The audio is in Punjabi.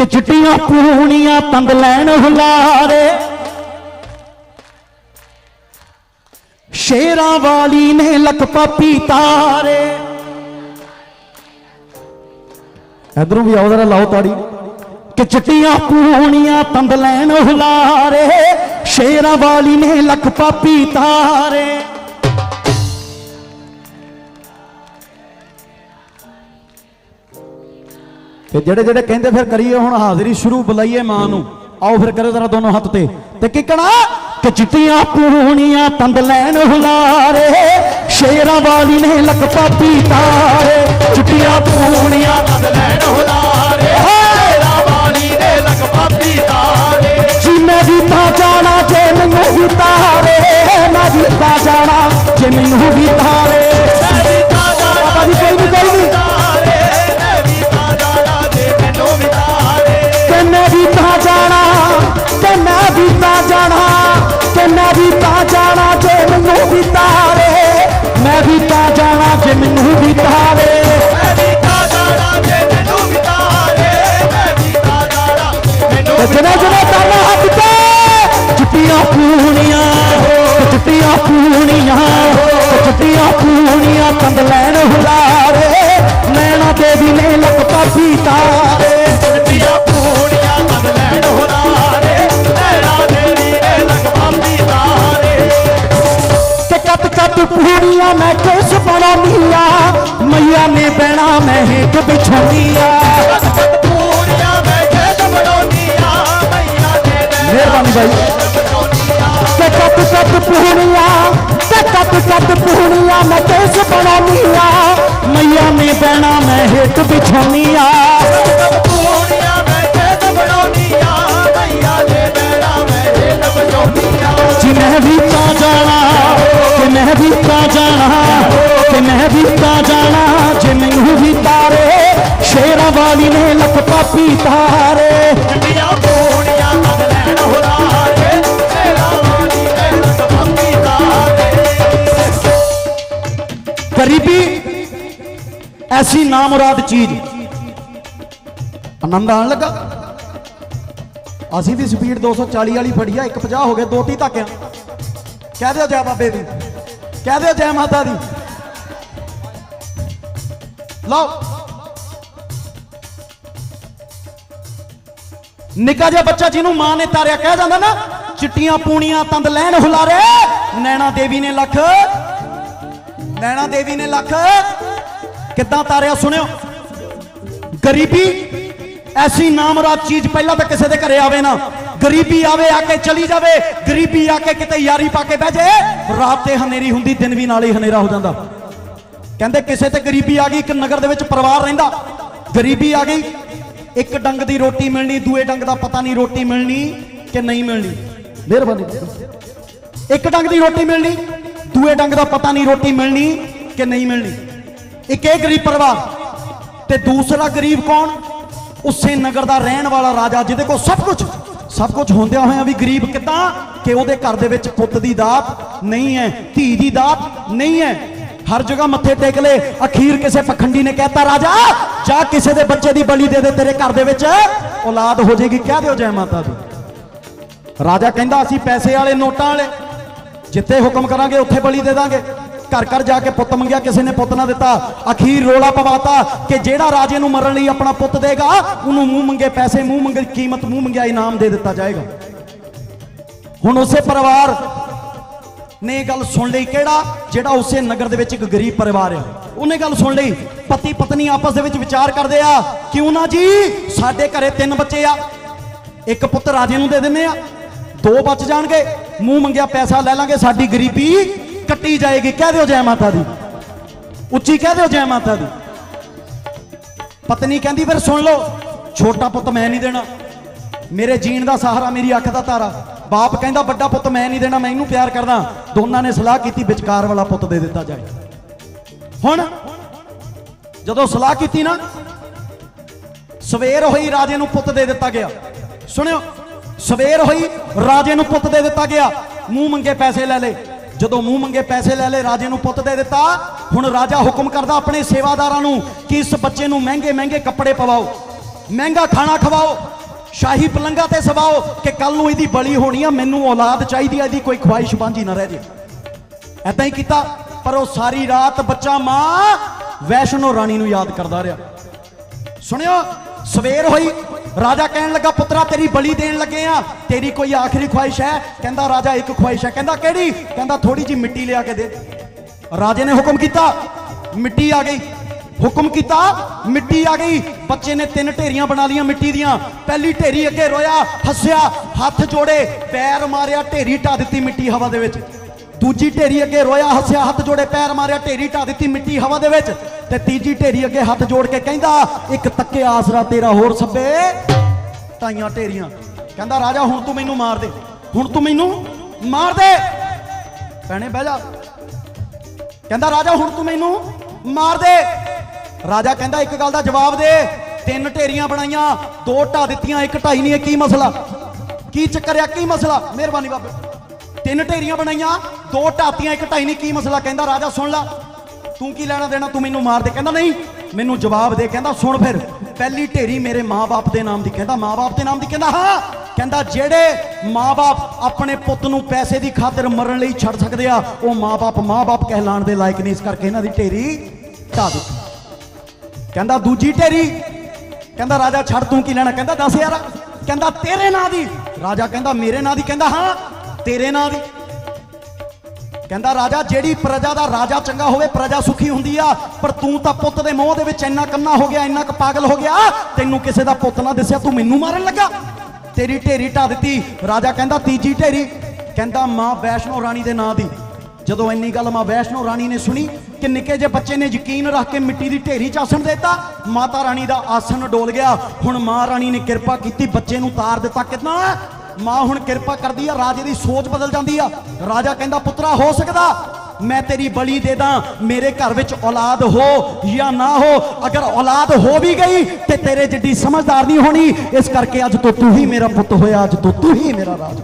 ਕਿ ਚਿੱਟੀਆਂ ਪੂਣੀਆਂ ਤੰਦ ਲੈਣ ਹੁਲਾਰੇ। ਸ਼ੇਰਾਂ ਵਾਲੀ ਨੇ ਲੱਕ ਪਾਪੀ ਤਾਰੇ। ਇਧਰੋਂ ਵੀ ਆਓ ਜਰਾ, ਲਾਓ ਤਾੜੀ। ਕਿ ਚਿੱਟੀਆਂ ਪੂਣੀਆਂ ਤੰਦ ਲੈਣ ਹੁਲਾਰੇ, ਸ਼ੇਰਾਂ ਵਾਲੀ ਨੇ ਲੱਕ ਪਾਪੀ ਤਾਰੇ। ਤੇ ਜਿਹੜੇ ਜਿਹੜੇ ਕਹਿੰਦੇ ਫਿਰ ਕਰੀਏ ਹੁਣ ਹਾਜ਼ਰੀ, ਸ਼ੁਰੂ ਬੁਲਾਈਏ ਮਾਂ ਨੂੰ। ਆਓ ਫਿਰ ਕਰੋ ਜ਼ਰਾ ਦੋਨੋਂ ਹੱਥ ਤੇ। ਤੇ ਕਿਕਣਾ ਕਿ ਚਿੱਟੀਆਂ ਪੂਣੀਆਂ ਤੰਦ ਲੈਣ ਹੁਲਾਰੇ, ਸ਼ੇਰਾਂ ਵਾਲੀ ਨੇ ਲੱਕ ਪਾਪੀ ਤਾਰੇ। ਜਾਣਾ ਜੇ ਮੈਨੂੰ ਵੀ ਤਾਰੇ। ਤੇ ਜਨਾ ਜਨਾ ਤਾਲਾ ਹੱਥ ਤੇ। ਚਿੱਟੀਆਂ ਪੂਣੀਆਂ ਤੇ ਚਿੱਟੀਆਂ ਪੂਣੀਆਂ ਤੇ ਚਿੱਟੀਆਂ ਪੂਣੀਆਂ ਕੰਦ ਲੈਣ ਹੁਲਾਰੇ। ਨੈਣਾ ਦੇਵੀ ਨੇ ਲੱਕ ਪਾਪੀ ਤਾਰੇ। ਚਿੱਟੀਆਂ ਪੂਣੀਆਂ ਕੰਦ ਲੈਣ ਹੁਲਾਰੇ। ਨੈਣਾ ਦੇਵੀ ਨੇ ਲੱਕ ਪਾਪੀ ਤਾਰੇ। ਤੇ ਕੱਟ ਕੱਟ ਪੂੜੀਆਂ ਮੈਂ ਕਿਸ ਬਣਾਉਣੀਆਂ ਮਈਆ ਨੇ ਬਹਿਣਾ ਮੈਂ ਹੇਠ ਬਿਛਾਉਣੀਆਂ ਮਿਹਰਬਾਨੀ ਬਾਈ ਤੇ ਕੱਟ ਕੱਟ ਪੂਣੀਆਂ ਤੇ ਕੱਟ ਕੱਟ ਪੂਣੀਆਂ ਮੈਂ ਕਿਸ ਬਣਾਉਣੀਆਂ ਮਈਆ ਨੇ ਬਹਿਣਾ ਮੈਂ ਹੇਠ ਬਿਛਾਉਣੀਆਂ ਜੀ ਮੈਂ ਵੀ ਤਾਂ ਜਾਣਾ ਕਿ ਮੈਂ ਵੀ ਤਾਂ ਜਾਣਾ ਕਿ ਮੈਂ ਵੀ ਤਾਂ ਜਾਣਾ ਜੇ ਮੈਨੂੰ ਵੀ ਤਾਰੇ। ਸ਼ੇਰਾਂ ਵਾਲੀ ਨੇ ਲੱਕ ਪਾਪੀ ਤਾਰੇ। ਗਰੀਬੀ ਐਸੀ ਨਾਮੁਰਾਦ ਚੀਜ਼ ਆਨੰਦ ਆਣ ਲੱਗਾ। ਅਸੀਂ ਵੀ ਸਪੀਡ 240 ਵਾਲੀ ਫੜੀ ਆ 150 ਹੋ ਗਏ ਦੋ ਤੀ ਧੱਕਿਆ ਕਹਿ ਦਿਓ ਜੈ ਬਾਬੇ ਦੀ। ਕਹਿ ਦਿਓ ਜੈ ਮਾਤਾ ਦੀ ਲਓ ਨਿੱਕਾ ਜਿਹਾ ਬੱਚਾ ਜਿਹਨੂੰ ਮਾਂ ਨੇ ਤਾਰਿਆ, ਕਹਿ ਜਾਂਦਾ ਨਾ, ਚਿੱਟੀਆਂ ਪੂਣੀਆਂ ਤੰਦ ਲੈਣ ਹੁਲਾਰੇ। ਨੈਣਾ ਦੇਵੀ ਨੇ ਲੱਖ। ਨੈਣਾ ਦੇਵੀ ਨੇ ਲੱਖ। ਕਿੱਦਾਂ ਤਾਰਿਆ ਸੁਣਿਓ? ਗਰੀਬੀ ਐਸੀ ਨਾਮਰਾਦ ਚੀਜ਼ ਪਹਿਲਾਂ ਤਾਂ ਕਿਸੇ ਦੇ ਘਰੇ ਆਵੇ ਨਾ। ਗਰੀਬੀ ਆਵੇ ਆ ਕੇ ਚਲੀ ਜਾਵੇ ਗਰੀਬੀ ਆ ਕੇ ਕਿਤੇ ਯਾਰੀ ਪਾ ਕੇ ਬਹਿ ਜੇ ਰਾਤ ਤੇ ਹਨੇਰੀ ਹੁੰਦੀ ਦਿਨ ਵੀ ਨਾਲ ਹੀ ਹਨੇਰਾ ਹੋ ਜਾਂਦਾ। ਕਹਿੰਦੇ ਕਿਸੇ ਤੇ ਗਰੀਬੀ ਆ ਗਈ ਇੱਕ ਨਗਰ ਦੇ ਵਿੱਚ ਪਰਿਵਾਰ ਰਹਿੰਦਾ। ਗਰੀਬੀ ਆ ਗਈ ਇੱਕ ਡੰਗ ਦੀ ਰੋਟੀ ਮਿਲਣੀ ਦੂਏ ਡੰਗ ਦਾ ਪਤਾ ਨਹੀਂ ਰੋਟੀ ਮਿਲਣੀ ਕਿ ਨਹੀਂ ਮਿਲਣੀ। ਮਿਹਰਬਾਨੀ ਇੱਕ ਡੰਗ ਦੀ ਰੋਟੀ ਮਿਲਣੀ ਦੂਏ ਡੰਗ ਦਾ ਪਤਾ ਨਹੀਂ ਰੋਟੀ ਮਿਲਣੀ ਕਿ ਨਹੀਂ ਮਿਲਣੀ। ਇੱਕ ਇਹ ਗਰੀਬ ਪਰਿਵਾਰ ਤੇ ਦੂਸਰਾ ਗਰੀਬ ਕੌਣ? ਉਸੇ ਨਗਰ ਦਾ ਰਹਿਣ ਵਾਲਾ ਰਾਜਾ ਜਿਹਦੇ ਕੋਲ ਸਭ ਕੁਝ ਸਭ ਕੁਝ ਹੁੰਦਿਆਂ ਹੋਇਆਂ ਵੀ ਗਰੀਬ ਕਿਦਾਂ? ਕਿ ਉਹਦੇ ਘਰ ਦੇ ਵਿੱਚ ਪੁੱਤ ਦੀ ਦਾਤ ਨਹੀਂ ਹੈ, ਧੀ ਦੀ ਦਾਤ ਨਹੀਂ ਹੈ। ਹਰ ਜਗ੍ਹਾ ਮੱਥੇ ਟੇਕ ਲੈ। ਅਖੀਰ ਕਿਸੇ ਪਖੰਡੀ ਨੇ ਕਹਿਤਾ, ਰਾਜਾ, ਜਾ ਕਿਸੇ ਦੇ ਬੱਚੇ ਦੀ ਬਲੀ ਦੇ ਦੇ ਤੇਰੇ ਘਰ ਦੇ ਵਿੱਚ। ਔਲਾਦ ਹੋ ਜਾਏਗੀ, ਕਹਿ ਦਿਓ ਜੈ ਮਾਤਾ ਦੀ। ਰਾਜਾ ਕਹਿੰਦਾ, ਅਸੀਂ ਪੈਸੇ ਵਾਲੇ ਨੋਟਾਂ ਵਾਲੇ। ਜਿੱਥੇ ਹੁਕਮ ਕਰਾਂਗੇ, ਉੱਥੇ ਬਲੀ ਦੇ ਦਾਂਗੇ। ਘਰ ਘਰ ਜਾ ਕੇ ਪੁੱਤ ਮੰਗਿਆ, ਕਿਸੇ ਨੇ ਪੁੱਤ ਨਾ ਦਿੱਤਾ। ਅਖੀਰ ਰੋਲਾ ਪਵਾਤਾ ਕਿ ਜਿਹੜਾ ਰਾਜੇ ਨੂੰ ਮਰਨ ਲਈ ਆਪਣਾ ਪੁੱਤ ਦੇਗਾ, ਉਹਨੂੰ ਮੂੰਹ ਮੰਗੇ ਪੈਸੇ, ਮੂੰਹ ਮੰਗੇ ਕੀਮਤ, ਮੂੰਹ ਮੰਗਿਆ ਇਨਾਮ ਦੇ ਦਿੱਤਾ ਜਾਏਗਾ। ਹੁਣ ਉਸੇ ਪਰਿਵਾਰ ਨੇ ਇਹ ਗੱਲ ਸੁਣ ਲਈ ਕਿਹੜਾ? ਜਿਹੜਾ ਉਸੇ ਨਗਰ ਦੇ ਵਿੱਚ ਇੱਕ ਗਰੀਬ ਪਰਿਵਾਰ ਆ ਉਹਨੇ ਗੱਲ ਸੁਣ ਲਈ, ਪਤੀ ਪਤਨੀ ਆਪਸ ਦੇ ਵਿੱਚ ਵਿਚਾਰ ਕਰਦੇ ਆ, ਕਿਉਂ ਨਾ ਜੀ? ਸਾਡੇ ਘਰੇ ਤਿੰਨ ਬੱਚੇ ਆ। ਇੱਕ ਪੁੱਤ ਰਾਜੇ ਨੂੰ ਦੇ ਦਿੰਨੇ ਆ। ਦੋ ਬਚ ਜਾਣਗੇ। ਮੂੰਹ ਮੰਗਿਆ ਪੈਸਾ ਲੈ ਲਾਂਗੇ, ਸਾਡੀ ਗਰੀਬੀ ਕੱਟੀ ਜਾਏਗੀ, ਕਹਿ ਦਿਓ ਜੈ ਮਾਤਾ ਦੀ। ਉੱਚੀ ਕਹਿ ਦਿਓ ਜੈ ਮਾਤਾ ਦੀ। ਪਤਨੀ ਕਹਿੰਦੀ, ਫਿਰ ਸੁਣ ਲਓ, ਛੋਟਾ ਪੁੱਤ ਮੈਂ ਨਹੀਂ ਦੇਣਾ। ਮੇਰੇ ਜੀਣ ਦਾ ਸਹਾਰਾ, ਮੇਰੀ ਅੱਖ ਦਾ ਤਾਰਾ। ਬਾਪ ਕਹਿੰਦਾ, ਵੱਡਾ ਪੁੱਤ ਮੈਂ ਨਹੀਂ ਦੇਣਾ, ਮੈਂ ਇਹਨੂੰ ਪਿਆਰ ਕਰਦਾ। ਦੋਨਾਂ ਨੇ ਸਲਾਹ ਕੀਤੀ, ਵਿਚਕਾਰ ਵਾਲਾ ਪੁੱਤ ਦੇ ਦਿੱਤਾ ਜਾਏ। ਹੁਣ ਜਦੋਂ ਸਲਾਹ ਕੀਤੀ ਨਾ, ਸਵੇਰ ਹੋਈ ਰਾਜੇ ਨੂੰ ਪੁੱਤ ਦੇ ਦਿੱਤਾ ਗਿਆ। ਸੁਣਿਓ, ਸਵੇਰ ਹੋਈ ਰਾਜੇ ਨੂੰ ਪੁੱਤ ਦੇ ਦਿੱਤਾ ਗਿਆ। ਮੂੰਹ ਮੰਗੇ ਪੈਸੇ ਲੈ ਲੇ। ਜਦੋਂ ਮੂੰਹ ਮੰਗੇ ਪੈਸੇ ਲੈ ਲੇ ਰਾਜੇ ਨੂੰ ਪੁੱਤ ਦੇ ਦਿੱਤਾ। ਹੁਣ ਰਾਜਾ ਹੁਕਮ ਕਰਦਾ ਆਪਣੇ ਸੇਵਾਦਾਰਾਂ ਨੂੰ ਕਿ ਇਸ ਬੱਚੇ ਨੂੰ ਮਹਿੰਗੇ ਮਹਿੰਗੇ ਕੱਪੜੇ ਪਵਾਓ, ਮਹਿੰਗਾ ਖਾਣਾ ਖਵਾਓ, ਸ਼ਾਹੀ ਪਲੰਗਾ ਤੇ ਸਵਾਓ ਕਿ ਕੱਲ ਨੂੰ ਇਹਦੀ ਬਲੀ ਹੋਣੀ ਆ, ਮੈਨੂੰ ਔਲਾਦ ਚਾਹੀਦੀ ਆ, ਇਹਦੀ ਕੋਈ ਖੁਆਇਸ਼ ਬਾਂਝੀ ਨਾ ਰਹਿ ਜੇ। ਐਦਾਂ ਹੀ ਕੀਤਾ, ਪਰ ਉਹ ਸਾਰੀ ਰਾਤ ਬੱਚਾ ਮਾਂ ਵੈਸ਼ਨੋ ਰਾਣੀ ਨੂੰ ਯਾਦ ਕਰਦਾ ਰਿਹਾ। ਸੁਣਿਓ, ਸਵੇਰ ਹੋਈ ਰਾਜਾ ਕਹਿਣ ਲੱਗਾ, ਪੁੱਤਰਾ, ਤੇਰੀ ਬਲੀ ਦੇਣ ਲੱਗੇ ਆ। ਤੇਰੀ ਕੋਈ ਆਖਰੀ ਖੁਆਇਸ਼ ਹੈ? ਕਹਿੰਦਾ, ਰਾਜਾ, ਇੱਕ ਖੁਆਇਸ਼ ਹੈ। ਕਹਿੰਦਾ, ਕਿਹੜੀ? ਕਹਿੰਦਾ ਥੋੜੀ ਜੀ ਮਿੱਟੀ ਲਿਆ ਕੇ ਦੇ। ਰਾਜੇ ਨੇ ਹੁਕਮ ਕੀਤਾ, ਮਿੱਟੀ ਆ ਗਈ। ਹੁਕਮ ਕੀਤਾ, ਮਿੱਟੀ ਆ ਗਈ। ਬੱਚੇ ਨੇ ਤਿੰਨ ਢੇਰੀਆਂ ਬਣਾ ਲੀਆਂ ਮਿੱਟੀ ਦੀਆਂ। ਪਹਿਲੀ ਢੇਰੀ ਅੱਗੇ ਰੋਇਆ, ਹੱਸਿਆ, ਹੱਥ ਜੋੜੇ, ਪੈਰ ਮਾਰਿਆ, ਢੇਰੀ ਢਾ ਦਿੱਤੀ ਮਿੱਟੀ ਹਵਾ ਦੇ ਵਿੱਚ। ਦੂਜੀ ਢੇਰੀ ਅੱਗੇ ਰੋਇਆ, ਹੱਸਿਆ, ਹੱਥ ਜੋੜੇ, ਪੈਰ ਮਾਰਿਆ, ਢੇਰੀ ਢਾ ਦਿੱਤੀ ਮਿੱਟੀ ਹਵਾ ਦੇ ਵਿੱਚ। ਤੇ ਤੀਜੀ ਢੇਰੀ ਅੱਗੇ ਹੱਥ ਜੋੜ ਕੇ ਕਹਿੰਦਾ, ਇੱਕ ਤੱਕੇ ਆਸਰਾ ਤੇਰਾ ਹੋਰ ਸੱਬੇ। ਤਾਈਆਂ ਢੇਰੀਆਂ, ਕਹਿੰਦਾ, ਰਾਜਾ, ਹੁਣ ਤੂੰ ਮੈਨੂੰ ਮਾਰ ਦੇ। ਹੁਣ ਤੂੰ ਮੈਨੂੰ ਮਾਰ ਦੇ। ਭੈਣੇ, ਬਹਿ ਜਾ। ਕਹਿੰਦਾ, ਰਾਜਾ, ਹੁਣ ਤੂੰ ਮੈਨੂੰ ਮਾਰ ਦੇ। ਰਾਜਾ ਕਹਿੰਦਾ, ਇੱਕ ਗੱਲ ਦਾ ਜਵਾਬ ਦੇ। ਤਿੰਨ ਢੇਰੀਆਂ ਬਣਾਈਆਂ, ਦੋ ਢਾ ਦਿੱਤੀਆਂ, ਇੱਕ ਢਾਈ ਨਹੀਂ ਕੀ ਮਸਲਾ? ਕੀ ਚੱਕਰ ਆ? ਕੀ ਮਸਲਾ? ਮਿਹਰਬਾਨੀ ਬਾਬੇ। ਤਿੰਨ ਢੇਰੀਆਂ ਬਣਾਈਆਂ, ਦੋ ਢਾਤੀਆਂ ਇੱਕ ਢਾਈ ਨਹੀਂ, ਕੀ ਮਸਲਾ? ਕਹਿੰਦਾ, ਰਾਜਾ, ਸੁਣ ਲੈ। ਤੂੰ ਕੀ ਲੈਣਾ ਦੇਣਾ? ਤੂੰ ਮੈਨੂੰ ਮਾਰ ਦੇ। ਕਹਿੰਦਾ, ਨਹੀਂ, ਮੈਨੂੰ ਜਵਾਬ ਦੇ। ਕਹਿੰਦਾ, ਸੁਣ ਫਿਰ, ਪਹਿਲੀ ਢੇਰੀ ਮੇਰੇ ਮਾਪੇ ਦੇ ਨਾਮ ਦੀ। ਕਹਿੰਦਾ ਮਾਪੇ ਦੇ ਨਾਮ ਦੀ? ਕਹਿੰਦਾ, ਹਾਂ। ਕਹਿੰਦਾ, ਜਿਹੜੇ ਮਾਪੇ ਆਪਣੇ ਪੁੱਤ ਨੂੰ ਪੈਸੇ ਦੀ ਖਾਤਰ ਮਰਨ ਲਈ ਛੱਡ ਸਕਦੇ ਆ, ਉਹ ਮਾਪੇ ਮਾਪੇ ਕਹਿਲਾਣ ਦੇ ਲਾਇਕ ਨਹੀਂ। ਇਸ ਕਰਕੇ ਇਹਨਾਂ ਦੀ ਢੇਰੀ ਢਾ ਦਿੱਤੀ। ਕਹਿੰਦਾ, ਦੂਜੀ ਢੇਰੀ? ਕਹਿੰਦਾ, ਰਾਜਾ, ਛੱਡ, ਤੂੰ ਕੀ ਲੈਣਾ? ਕਹਿੰਦਾ, ਦੱਸ ਯਾਰ। ਕਹਿੰਦਾ, ਤੇਰੇ ਨਾਂ ਦੀ। ਰਾਜਾ ਕਹਿੰਦਾ, ਮੇਰੇ ਨਾਂ ਦੀ? ਕਹਿੰਦਾ, ਹਾਂ, ਤੇਰੇ ਨਾਂ ਦੀ। ਕਹਿੰਦਾ, ਰਾਜਾ, ਜਿਹੜੀ ਪ੍ਰਜਾ ਦਾ ਰਾਜਾ ਚੰਗਾ ਹੋਵੇ, ਪ੍ਰਜਾ ਸੁਖੀ ਹੁੰਦੀ ਆ। ਪਰ ਤੂੰ ਤਾਂ ਪੁੱਤ ਦੇ ਮੋਹ ਦੇ ਵਿੱਚ ਇੰਨਾ ਕੰਨਾ ਹੋ ਗਿਆ, ਇੰਨਾ ਕ ਪਾਗਲ ਹੋ ਗਿਆ, ਤੈਨੂੰ ਕਿਸੇ ਦਾ ਪੁੱਤ ਨਾ ਦਿਸਿਆ, ਤੂੰ ਮੈਨੂੰ ਮਾਰਨ ਲੱਗਾ। ਤੇਰੀ ਢੇਰੀ ਢਾ ਦਿੱਤੀ। ਰਾਜਾ ਕਹਿੰਦਾ, ਤੀਜੀ ਢੇਰੀ। ਕਹਿੰਦਾ, ਮਾਂ ਵੈਸ਼ਨੋ ਰਾਣੀ ਦੇ ਨਾਂ ਦੀ। ਜਦੋਂ ਇੰਨੀ ਗੱਲ ਮਾਂ ਵੈਸ਼ਨੋ ਰਾਣੀ ਨੇ ਸੁਣੀ, ਕਿ ਨਿੱਕੇ ਜਿਹੇ ਬੱਚੇ ਨੇ ਯਕੀਨ ਰੱਖ ਕੇ ਮਿੱਟੀ ਦੀ ਢੇਰੀ ਚ ਆਸਣ ਦਿੱਤਾ, ਮਾਤਾ ਰਾਣੀ ਦਾ ਆਸਣ ਡੋਲ ਗਿਆ। ਹੁਣ ਮਾਂ ਰਾਣੀ ਨੇ ਕਿਰਪਾ ਕੀਤੀ, ਬੱਚੇ ਨੂੰ ਤਾਰ ਦਿੱਤਾ। ਕਿਦਾਂ? ਮਾਂ ਹੁਣ ਕਿਰਪਾ ਕਰਦੀ ਆ, ਰਾਜੇ ਦੀ ਸੋਚ ਬਦਲ ਜਾਂਦੀ ਆ। ਰਾਜਾ ਕਹਿੰਦਾ, ਪੁੱਤਰਾ, ਹੋ ਸਕਦਾ ਮੈਂ ਤੇਰੀ ਬਲੀ ਦੇ ਦਾਂ, ਮੇਰੇ ਘਰ ਵਿੱਚ ਔਲਾਦ ਹੋ ਜਾਂ ਨਾ ਹੋ। ਅਗਰ ਔਲਾਦ ਹੋ ਵੀ ਗਈ ਤੇ ਤੇਰੇ ਜਿੱਡੀ ਸਮਝਦਾਰ ਨਹੀਂ ਹੋਣੀ, ਇਸ ਕਰਕੇ ਅੱਜ ਤੋਂ ਤੂੰ ਹੀ ਮੇਰਾ ਪੁੱਤ ਹੋਇਆ, ਅੱਜ ਤੋਂ ਤੂੰ ਹੀ ਮੇਰਾ ਰਾਜ